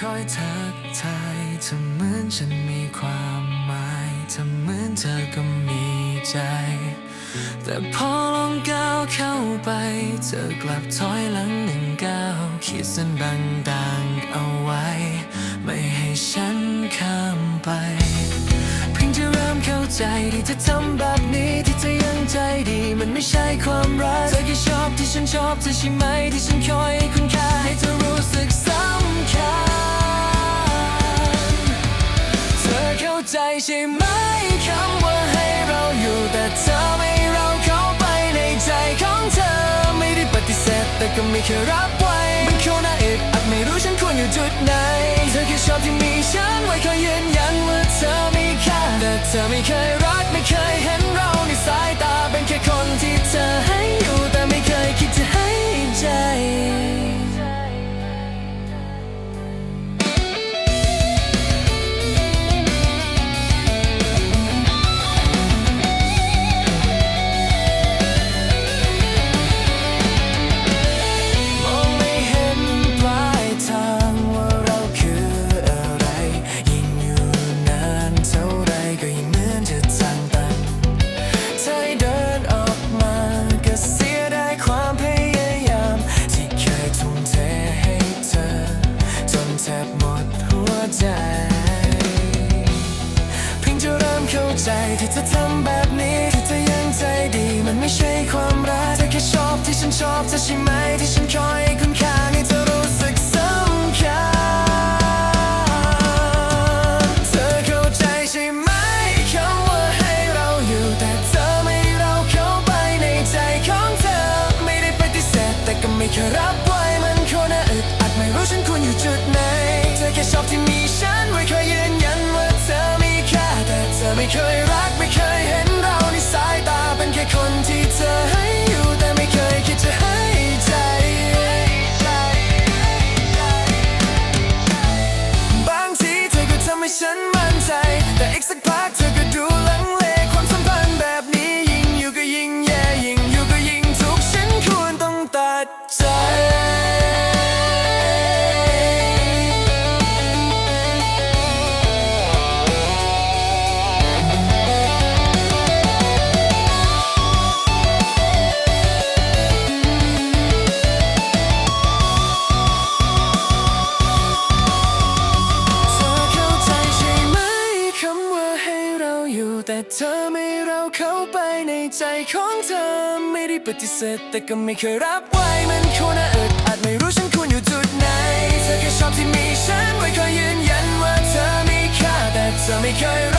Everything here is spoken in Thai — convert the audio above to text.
คอยทักทายเธอเหมือนฉันมีความหมายเธอเหมือนเธอก็มีใจ แต่พอลองก้าวเข้าไป เธอกลับถอยหลังหนึ่งก้าวขีดเส้นบางๆเอาไว้ ไม่ให้ฉันข้ามไป เพิ่งจะเริ่มเข้าใจที่เธอทำแบบนี้ที่เธอยังใจดี มันไม่ใช่ความรักเธอแค่ชอบที่ฉันชอบเธอใช่ไหมที่ฉันคอยให้คุณค่าให้เธอรู้สึกสำ ใช่ไหมคำว่าให้เราอยู่แต่เธอไม่เราเข้าไปในใจของเธอ ไม่ได้ปฏิเสธแต่ก็ไม่เคยรับไว้มันคงน่าอึดอัดไม่รู้ฉันควรอยู่จุดไหน เธอแค่ชอบที่มีฉันไว้คอยยืนยันว่าเธอมีค่าแต่เธอไม่เคยรักไม่เคยเห็น ใจที่เธอทำแบบนี้ที่เธอยังใจดี มันไม่ใช่ความรักเธอแค่ชอบที่ฉันชอบเธอใช่ไหมที่ฉันคอยให้คุณค่าให้เธอ เธอไม่เคยรักไม่เคย เธอไม่เราเข้าไปในใจของเธอ ไม่ได้ปฏิเสธแต่ก็ไม่เคยรับไว้มันคงน่าอึดอัดไม่รู้ฉันควรอยู่จุดไหน เธอแค่ชอบที่มีฉันไว้คอยยืนยันว่าเธอมีค่าแต่เธอไม่เคย